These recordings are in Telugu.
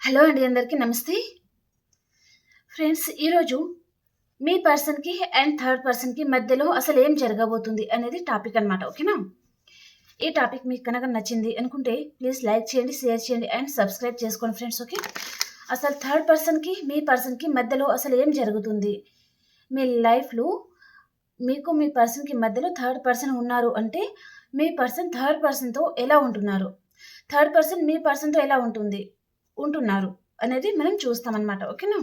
హలో అండి అందరికీ నమస్తే. ఫ్రెండ్స్ ఈరోజు మీ పర్సన్కి అండ్ థర్డ్ పర్సన్కి మధ్యలో అసలు ఏం జరగబోతుంది అనేది టాపిక్ అనమాట ఓకేనా? ఈ టాపిక్ మీకు కనుక నచ్చింది అనుకుంటే ప్లీజ్ లైక్ చేయండి షేర్ చేయండి అండ్ సబ్స్క్రైబ్ చేసుకోండి ఫ్రెండ్స్ ఓకే? అసలు థర్డ్ పర్సన్కి మీ పర్సన్కి మధ్యలో అసలు ఏం జరుగుతుంది? మీ లైఫ్లో మీకు మీ పర్సన్కి మధ్యలో థర్డ్ పర్సన్ ఉన్నారు అంటే మీ పర్సన్ థర్డ్ పర్సన్తో ఎలా ఉంటున్నారు? థర్డ్ పర్సన్ మీ పర్సన్తో ఎలా ఉంటుంది? ఉంటున్నారు అనేది మనం చూస్తామన్నమాట ఓకేనా?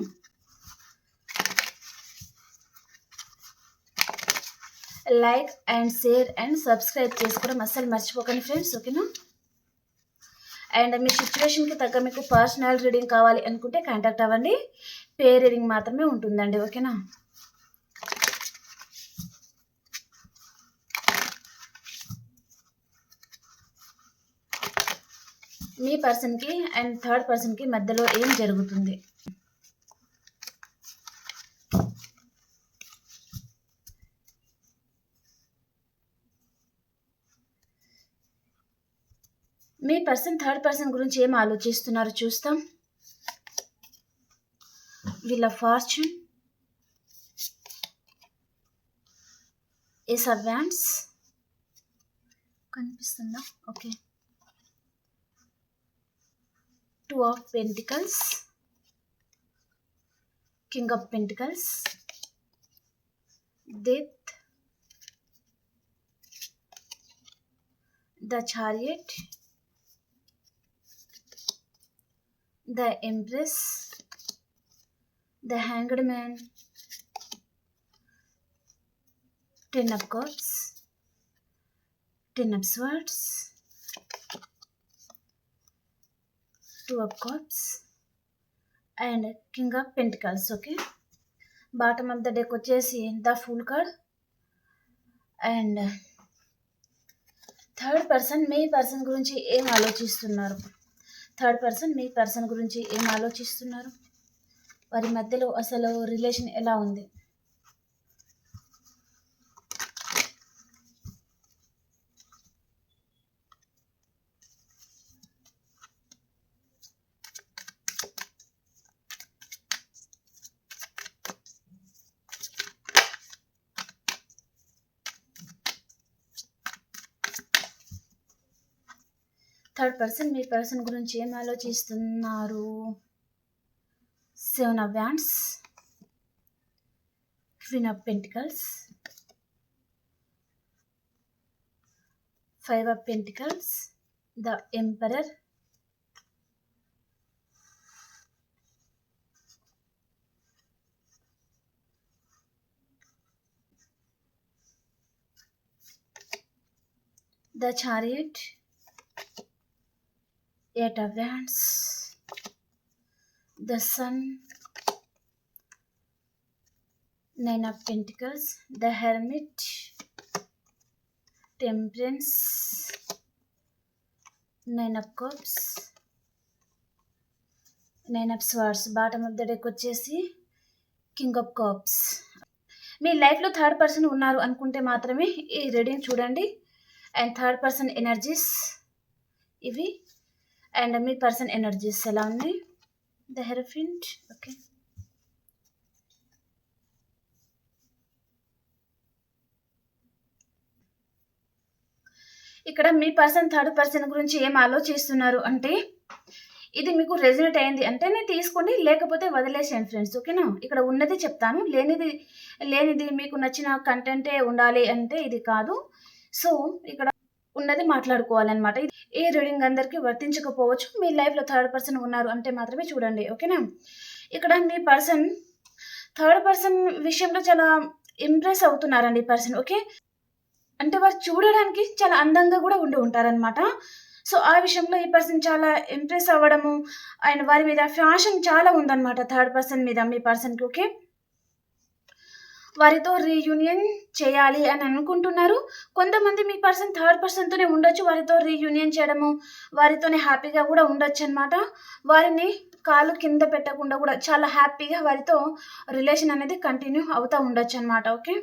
Like and share and subscribe చేసుకోవడం అస్సలు మర్చిపోకండి ఫ్రెండ్స్ ఓకేనా? అండ్ మీ సిచ్యువేషన్కి తగ్గ మీకు పర్సనల్ రీడింగ్ కావాలి అనుకుంటే కాంటాక్ట్ అవ్వండి. పే రీడింగ్ మాత్రమే ఉంటుందండి ఓకేనా? మీ పర్సన్కి అండ్ థర్డ్ పర్సన్కి మధ్యలో ఏం జరుగుతుంది? మీ పర్సన్ థర్డ్ పర్సన్ గురించి ఏం ఆలోచిస్తున్నారు చూస్తాం. వీళ్ళ ఫార్చ్యూన్ ఎస్ అడ్వాన్స్ కనిపిస్తుందా? Okay two of pentacles. King of pentacles. Death. The chariot. The empress. The hanged man. Ten of cups. Ten of swords two of cups and king of pentacles okay bottom of the deck వచ్చేసి the full card and third person me person గురించి ఏం ఆలోచిస్తున్నారు? థర్డ్ పర్సన్ మీ పర్సన్ గురించి ఏం ఆలోచిస్తున్నారు? వారి మధ్యలో అసలు రిలేషన్ ఎలా ఉంది థర్డ్ పర్సన్ మీ పర్సన్ గురించి ఏం ఆలోచిస్తున్నారు? Seven of wands queen of pentacles five of pentacles the emperor the chariot eight of the sun nine nine pentacles the helmet temperance nine nine of nine of swords bottom of the deck వచ్చేసి కింగ్ ఆఫ్ కప్స్ మీ లైఫ్లో థర్డ్ పర్సన్ ఉన్నారు అనుకుంటే మాత్రమే ఈ రీడింగ్ చూడండి. అండ్ థర్డ్ పర్సన్ ఎనర్జీస్ ఇవి అండ్ మీ పర్సన్ ఎనర్జీస్ ఎలా ఉన్నాయి ద హెరఫింట్ ఓకే ఇక్కడ మీ పర్సన్ థర్డ్ పర్సన్ గురించి ఏం ఆలోచిస్తున్నారు అంటే ఇది మీకు రెజినేట్ అయింది అంటేనే తీసుకోండి లేకపోతే వదిలేసేయండి ఫ్రెండ్స్ ఓకేనా ఇక్కడ ఉన్నది చెప్తాను లేనిది లేనిది మీకు నచ్చిన కంటెంటే ఉండాలి అంటే ఇది కాదు. సో ఇక్కడ ఉన్నది మాట్లాడుకోవాలన్నమాట. ఏ రీడింగ్ అందరికీ వర్తించకపోవచ్చు. మీ లైఫ్లో థర్డ్ పర్సన్ ఉన్నారు అంటే మాత్రమే చూడండి ఓకేనా? ఇక్కడ మీ పర్సన్. థర్డ్ పర్సన్ విషయంలో చాలా ఇంప్రెస్ అవుతున్నారండి ఈ పర్సన్ ఓకే? అంటే వారు చూడడానికి చాలా అందంగా కూడా ఉండి ఉంటారనమాట సో ఆ విషయంలో ఈ పర్సన్ చాలా ఇంప్రెస్ అవ్వడము అండ్ వారి మీద ఫ్యాషన్ చాలా ఉందన్నమాట థర్డ్ పర్సన్ మీద మీ పర్సన్కి ఓకే? వారితో రీయూనియన్ చేయాలి అని అనుకుంటున్నారు. కొంతమంది మీ పర్సన్ థర్డ్ పర్సన్తోనే ఉండొచ్చు. వారితో రీయూనియన్ చేయడము వారితోనే హ్యాపీగా కూడా ఉండొచ్చు అనమాట వారిని కాలు కింద పెట్టకుండా కూడా చాలా హ్యాపీగా వారితో రిలేషన్ అనేది కంటిన్యూ అవుతూ ఉండొచ్చు అనమాట ఓకే?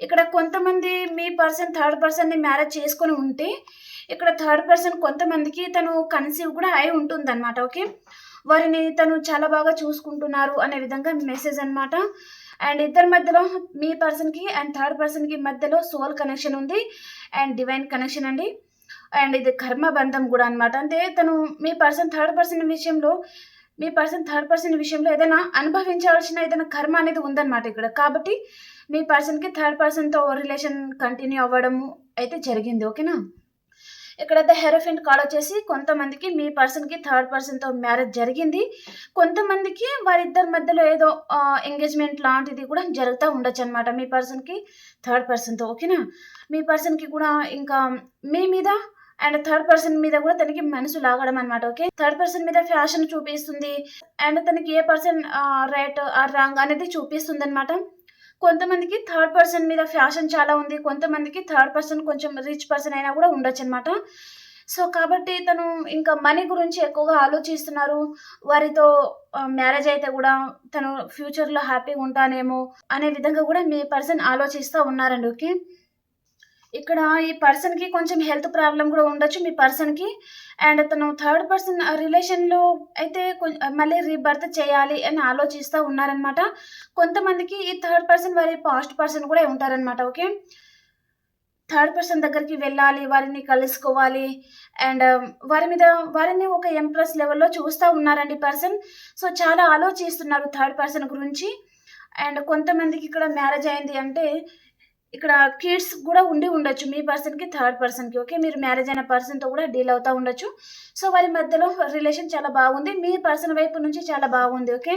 ఇక్కడ కొంతమంది మీ పర్సన్ థర్డ్ పర్సన్ని మ్యారేజ్ చేసుకొని ఉంటే ఇక్కడ థర్డ్ పర్సన్ కొంతమందికి తను కన్సీవ్ కూడా అయి ఉంటుందన్నమాట ఓకే? వారిని తను చాలా బాగా చూసుకుంటున్నారు అనే విధంగా మెసేజ్ అనమాట అండ్ ఇద్దరి మధ్యలో మీ పర్సన్కి అండ్ థర్డ్ పర్సన్కి మధ్యలో సోల్ కనెక్షన్ ఉంది అండ్ డివైన్ కనెక్షన్ అండి. అండ్ ఇది కర్మ బంధం కూడా అన్నమాట. అంటే తను మీ పర్సన్ థర్డ్ పర్సన్ విషయంలో మీ పర్సన్ థర్డ్ పర్సన్ విషయంలో ఏదైనా అనుభవించాల్సిన ఏదైనా కర్మ అనేది ఉందన్నమాట ఇక్కడ. కాబట్టి మీ పర్సన్కి థర్డ్ పర్సన్తో రిలేషన్ కంటిన్యూ అవ్వడము అయితే జరిగింది. ఓకేనా? ఇక్కడ ద హెరోఫెంట్ కార్డ్ వచ్చేసి కొంతమందికి మీ పర్సన్కి థర్డ్ పర్సన్తో మ్యారేజ్ జరిగింది. కొంతమందికి వారిద్దరి మధ్యలో ఏదో ఎంగేజ్మెంట్ లాంటిది కూడా జరుగుతూ ఉండొచ్చు అనమాట మీ పర్సన్కి థర్డ్ పర్సన్తో ఓకేనా మీ పర్సన్కి కూడా ఇంకా మీ మీద అండ్ థర్డ్ పర్సన్ మీద కూడా తనకి మనసు లాగడం అనమాట ఓకే థర్డ్ పర్సన్ మీద ఫ్యాషన్ చూపిస్తుంది. అండ్ తనకి ఏ పర్సన్ రైట్ ఆర్ రాంగ్ అనేది చూపిస్తుంది అనమాట కొంతమందికి థర్డ్ పర్సన్ మీద ఫ్యాషన్ చాలా ఉంది కొంతమందికి థర్డ్ పర్సన్ కొంచెం రిచ్ పర్సన్ అయినా కూడా ఉండొచ్చు అనమాట సో కాబట్టి తను ఇంకా మనీ గురించి ఎక్కువగా ఆలోచిస్తున్నారు. వారితో మ్యారేజ్ అయితే కూడా తను ఫ్యూచర్లో హ్యాపీగా ఉంటానేమో అనే విధంగా కూడా మీ పర్సన్ ఆలోచిస్తూ ఉన్నారండి ఓకే. ఇక్కడ ఈ పర్సన్కి కొంచెం హెల్త్ ప్రాబ్లం కూడా ఉండొచ్చు మీ పర్సన్కి అండ్ తను థర్డ్ పర్సన్ రిలేషన్లో అయితే మళ్ళీ రీబర్త్ చేయాలి అని ఆలోచిస్తూ ఉన్నారనమాట కొంతమందికి ఈ థర్డ్ పర్సన్ వారి పాస్ట్ పర్సన్ కూడా ఉంటారనమాట ఓకే? థర్డ్ పర్సన్ దగ్గరికి వెళ్ళాలి వారిని కలుసుకోవాలి. అండ్ um, వారి మీద వారిని ఒక ఎంప్రెస్ లెవెల్లో చూస్తూ ఉన్నారండి పర్సన్ సో చాలా ఆలోచిస్తున్నారు థర్డ్ పర్సన్ గురించి. అండ్ కొంతమందికి ఇక్కడ మ్యారేజ్ అయింది అంటే ఇక్కడ కిడ్స్ కూడా ఉండి ఉండొచ్చు. మీ పర్సన్కి థర్డ్ పర్సన్కి ఓకే మీరు మ్యారేజ్ అయిన పర్సన్తో కూడా డీల్ అవుతూ ఉండొచ్చు. సో వారి మధ్యలో రిలేషన్ చాలా బాగుంది. మీ పర్సన్ వైపు నుంచి చాలా బాగుంది ఓకే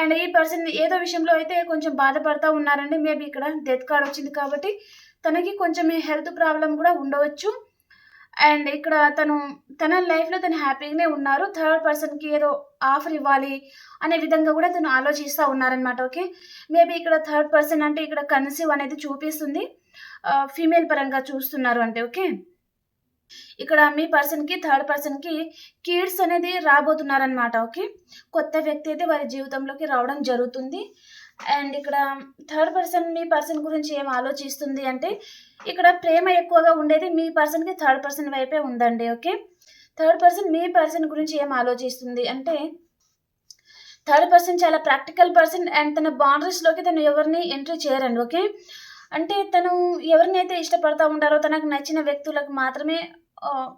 అండ్ ఈ పర్సన్ ఏదో విషయంలో అయితే కొంచెం బాధపడతా ఉన్నారండి. మేబీ ఇక్కడ డెత్ కార్డ్ వచ్చింది కాబట్టి తనకి కొంచెం హెల్త్ ప్రాబ్లం కూడా ఉండవచ్చు. అండ్ ఇక్కడ తను తన లైఫ్లో తను హ్యాపీగానే ఉన్నారు. థర్డ్ పర్సన్కి ఏదో ఆఫర్ ఇవ్వాలి అనే విధంగా కూడా తను ఆలోచిస్తూ ఉన్నారనమాట ఓకే? మేబీ ఇక్కడ థర్డ్ పర్సన్ అంటే ఇక్కడ కన్సీవ్ అనేది చూపిస్తుంది. ఫీమేల్ పరంగా చూస్తున్నారు అంటే ఓకే? ఇక్కడ మీ పర్సన్కి థర్డ్ పర్సన్కి కిడ్స్ అనేది రాబోతున్నారనమాట ఓకే? కొత్త వ్యక్తి అయితే వారి జీవితంలోకి రావడం జరుగుతుంది. అండ్ ఇక్కడ థర్డ్ పర్సన్ మీ పర్సన్ గురించి ఏం ఆలోచిస్తుంది అంటే ఇక్కడ ప్రేమ ఎక్కువగా ఉండేది మీ పర్సన్కి థర్డ్ పర్సన్ వైపే ఉందండి ఓకే థర్డ్ పర్సన్ మీ పర్సన్ గురించి ఏం ఆలోచిస్తుంది అంటే థర్డ్ పర్సన్ చాలా ప్రాక్టికల్ పర్సన్ అండ్ తన బౌండరీస్లోకి తను ఎవరిని ఎంట్రీ చేయరండి ఓకే అంటే తను ఎవరినైతే ఇష్టపడతా ఉంటారో తనకు నచ్చిన వ్యక్తులకు మాత్రమే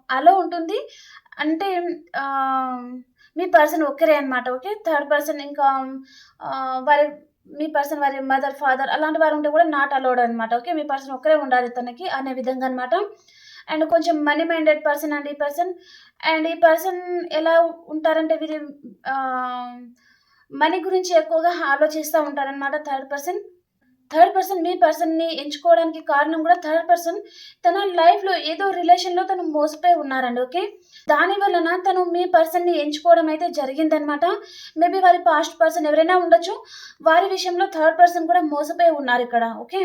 అలో ఉంటుంది. అంటే మీ పర్సన్ ఒక్కరే అనమాట ఓకే థర్డ్ పర్సన్ ఇంకా వారి మీ పర్సన్ వారి మదర్ ఫాదర్ అలాంటి వారు ఉంటే కూడా నాట్ అలౌడ్ అనమాట ఓకే మీ పర్సన్ ఒక్కరే ఉండాలి తనకి అనే విధంగా అనమాట అండ్ కొంచెం మనీ మైండెడ్ పర్సన్ అండ్ ఈ పర్సన్ అండ్ ఈ పర్సన్ ఎలా ఉంటారంటే వీరి మనీ గురించి ఎక్కువగా ఆలోచిస్తూ ఉంటారనమాట థర్డ్ పర్సన్ థర్డ్ పర్సన్ మీ పర్సన్ని ఎంచుకోవడానికి కారణం కూడా థర్డ్ పర్సన్ తన లైఫ్లో ఏదో రిలేషన్లో తను మోసపోయి ఉన్నారండి ఓకే దాని వలన తను మీ పర్సన్ని ఎంచుకోవడం అయితే జరిగిందనమాట మేబీ వారి పాస్ట్ పర్సన్ ఎవరైనా ఉండొచ్చు. వారి విషయంలో థర్డ్ పర్సన్ కూడా మోసపోయి ఉన్నారు ఇక్కడ ఓకే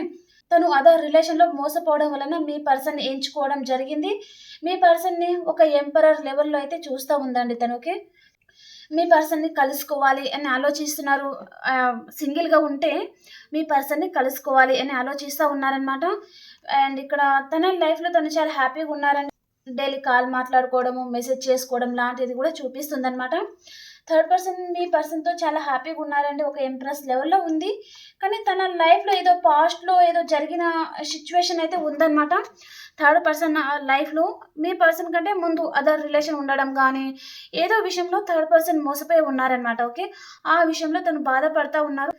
తను అదర్ రిలేషన్లో మోసపోవడం వలన మీ పర్సన్ ఎంచుకోవడం జరిగింది. మీ పర్సన్ని ఒక ఎంపరర్ లెవెల్లో అయితే చూస్తూ ఉందండి తను ఓకే మీ పర్సన్ని కలుసుకోవాలి అని ఆలోచిస్తున్నారు సింగిల్గా ఉంటే మీ పర్సన్ని కలుసుకోవాలి అని ఆలోచిస్తూ ఉన్నారనమాట అండ్ ఇక్కడ తన లైఫ్లో తను చాలా హ్యాపీగా ఉన్నారని డైలీ కాల్ మాట్లాడుకోవడము మెసేజ్ చేసుకోవడం లాంటిది కూడా చూపిస్తుంది అనమాట థర్డ్ పర్సన్ మీ పర్సన్తో చాలా హ్యాపీగా ఉన్నారండి. ఒక ఇంప్రెస్ లెవెల్లో ఉంది. కానీ తన లైఫ్లో ఏదో పాస్ట్లో ఏదో జరిగిన సిచ్యువేషన్ అయితే ఉందన్నమాట. థర్డ్ పర్సన్ లైఫ్లో మీ పర్సన్ కంటే ముందు అదర్ రిలేషన్ ఉండడం కానీ ఏదో విషయంలో థర్డ్ పర్సన్ మోసపోయి ఉన్నారనమాట ఓకే? ఆ విషయంలో తను బాధపడతా ఉన్నారు.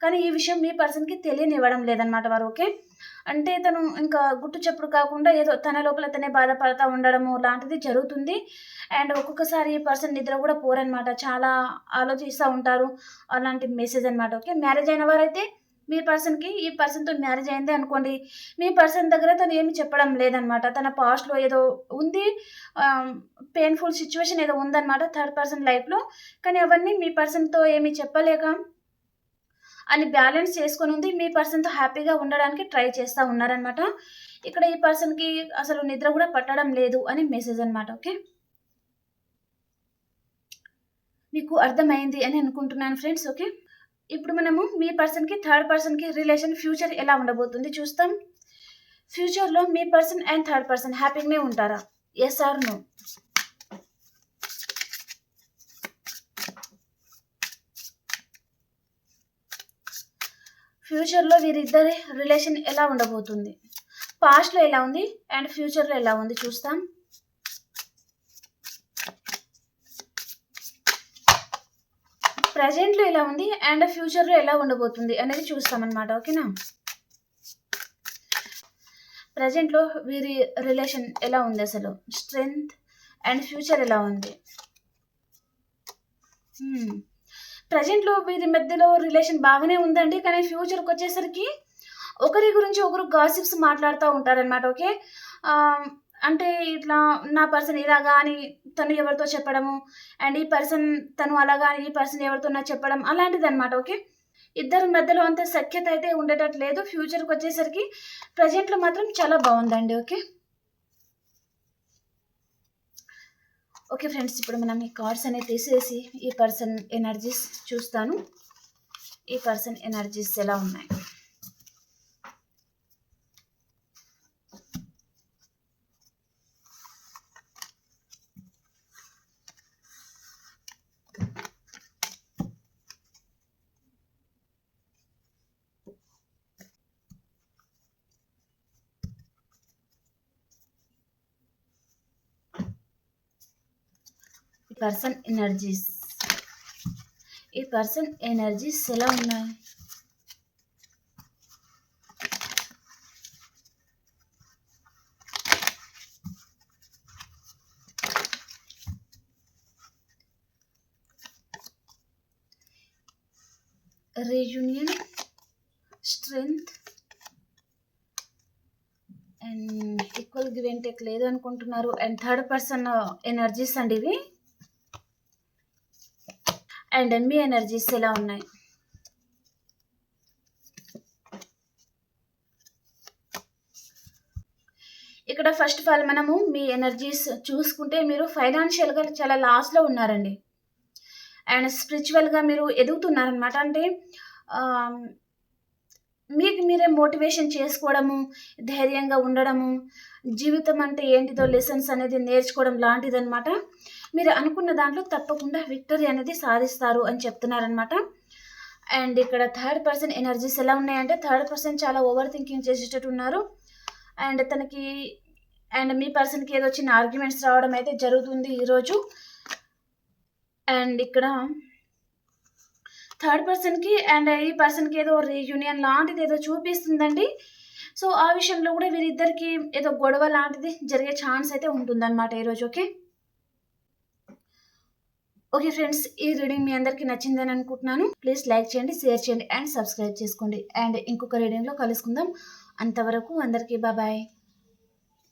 కానీ ఈ విషయం మీ పర్సన్కి తెలియనివ్వడం లేదనమాట వారు ఓకే? అంటే తను ఇంకా గుట్టు చెప్పుడు కాకుండా ఏదో తన లోపల తనే బాధపడతా ఉండడము లాంటిది జరుగుతుంది. అండ్ ఒక్కొక్కసారి ఈ పర్సన్ నిద్ర కూడా పోరనమాట చాలా ఆలోచిస్తూ ఉంటారు అలాంటి మెసేజ్ అనమాట ఓకే? మ్యారేజ్ అయిన వారైతే మీ పర్సన్కి ఈ పర్సన్తో మ్యారేజ్ అయింది అనుకోండి మీ పర్సన్ దగ్గర తను ఏమి చెప్పడం లేదనమాట తన పాస్ట్లో ఏదో ఉంది పెయిన్ఫుల్ సిచ్యువేషన్ ఏదో ఉందన్నమాట థర్డ్ పర్సన్ లైఫ్లో. కానీ అవన్నీ మీ పర్సన్తో ఏమి చెప్పలేక అని బ్యాలెన్స్ చేసుకొని ఉంది. మీ పర్సన్తో హ్యాపీగా ఉండడానికి ట్రై చేస్తూ ఉన్నారనమాట ఇక్కడ ఈ పర్సన్కి అసలు నిద్ర కూడా పట్టడం లేదు అని మెసేజ్ అనమాట ఓకే? మీకు అర్థమైంది అని అనుకుంటున్నాను ఫ్రెండ్స్ ఓకే? ఇప్పుడు మనము మీ పర్సన్కి థర్డ్ పర్సన్కి రిలేషన్ ఫ్యూచర్ ఎలా ఉండబోతుంది చూస్తాం. ఫ్యూచర్లో మీ పర్సన్ అండ్ థర్డ్ పర్సన్ హ్యాపీగానే ఉంటారా? ఎస్ ఆర్ నో ఫ్యూచర్లో వీరిద్దరి రిలేషన్ ఎలా ఉండబోతుంది? పాస్ట్లో ఎలా ఉంది? అండ్ ఫ్యూచర్లో ఎలా ఉంది? చూస్తాం. ప్రజెంట్లో ఎలా ఉంది? అండ్ ఫ్యూచర్లో ఎలా ఉండబోతుంది? అనేది చూస్తామన్నమాట. ఓకేనా? ప్రజెంట్లో వీరి రిలేషన్ ఎలా ఉంది అసలు? స్ట్రెంగ్త్ అండ్ ఫ్యూచర్ ఎలా ఉంది? Hmm. ప్రజెంట్లో వీరి మధ్యలో రిలేషన్ బాగానే ఉందండి. కానీ ఫ్యూచర్కి వచ్చేసరికి ఒకరి గురించి ఒకరు గాసిప్స్ మాట్లాడుతూ ఉంటారనమాట ఓకే? అంటే ఇట్లా నా పర్సన్ ఇలాగా అని తను ఎవరితో చెప్పడము అండ్ ఈ పర్సన్ తను అలాగా అని ఈ పర్సన్ ఎవరితో నా చెప్పడం అలాంటిది అనమాట ఓకే? ఇద్దరి మధ్యలో అంత సఖ్యత అయితే ఉండేటట్టు లేదు. ఫ్యూచర్కి వచ్చేసరికి ప్రజెంట్లో మాత్రం చాలా బాగుందండి ఓకే? ఓకే ఫ్రెండ్స్ ఇప్పుడు మనం ఈ కార్డ్స్ అనేవి తీసేసి ఈ పర్సన్ ఎనర్జీస్ చూస్తాను. ఈ పర్సన్ ఎనర్జీస్ ఎలా ఉన్నాయి? పర్సన్ ఎనర్జీస్ ఈ పర్సన్ ఎనర్జీస్ ఎలా ఉన్నాయి reunion strength and equal give and take లేదు అనుకుంటున్నారు. అండ్ థర్డ్ పర్సన్ ఎనర్జీస్ అండి ఇవి. అండ్ మీ ఎనర్జీస్ ఎలా ఉన్నాయి? ఇక్కడ ఫస్ట్ ఆఫ్ ఆల్ మనము మీ ఎనర్జీస్ చూసుకుంటే మీరు ఫైనాన్షియల్గా చాలా లాస్లో ఉన్నారండి. అండ్ స్పిరిచువల్గా మీరు ఎదుగుతున్నారనమాట అంటే మీకు మీరే మోటివేషన్ చేసుకోవడము ధైర్యంగా ఉండడము జీవితం అంటే ఏంటిదో లెసన్స్ అనేది నేర్చుకోవడం లాంటిదనమాట మీరు అనుకున్న దాంట్లో తప్పకుండా విక్టరీ అనేది సాధిస్తారు అని చెప్తున్నారనమాట అండ్ ఇక్కడ థర్డ్ పర్సన్ ఎనర్జీస్ ఎలా ఉన్నాయంటే థర్డ్ పర్సన్ చాలా ఓవర్ థింకింగ్ చేసేటట్టు ఉన్నారు. అండ్ తనకి అండ్ మీ పర్సన్కి ఏదో చిన్న ఆర్గ్యుమెంట్స్ రావడం అయితే జరుగుతుంది ఈరోజు. అండ్ ఇక్కడ థర్డ్ పర్సన్కి అండ్ ఈ పర్సన్కి ఏదో రీయూనియన్ లాంటిది ఏదో చూపిస్తుందండి. సో ఆ విషయంలో కూడా వీరిద్దరికి ఏదో గొడవ లాంటిది జరిగే ఛాన్స్ అయితే ఉంటుందన్నమాట ఈరోజు ఓకే ఓకే ఫ్రెండ్స్ ఈ రీడింగ్ మీ అందరికీ నచ్చిందని అనుకుంటున్నాను. ప్లీజ్ లైక్ చేయండి షేర్ చేయండి అండ్ సబ్స్క్రైబ్ చేసుకోండి. అండ్ ఇంకొక రీడింగ్లో కలుసుకుందాం. అంతవరకు అందరికీ బాయ్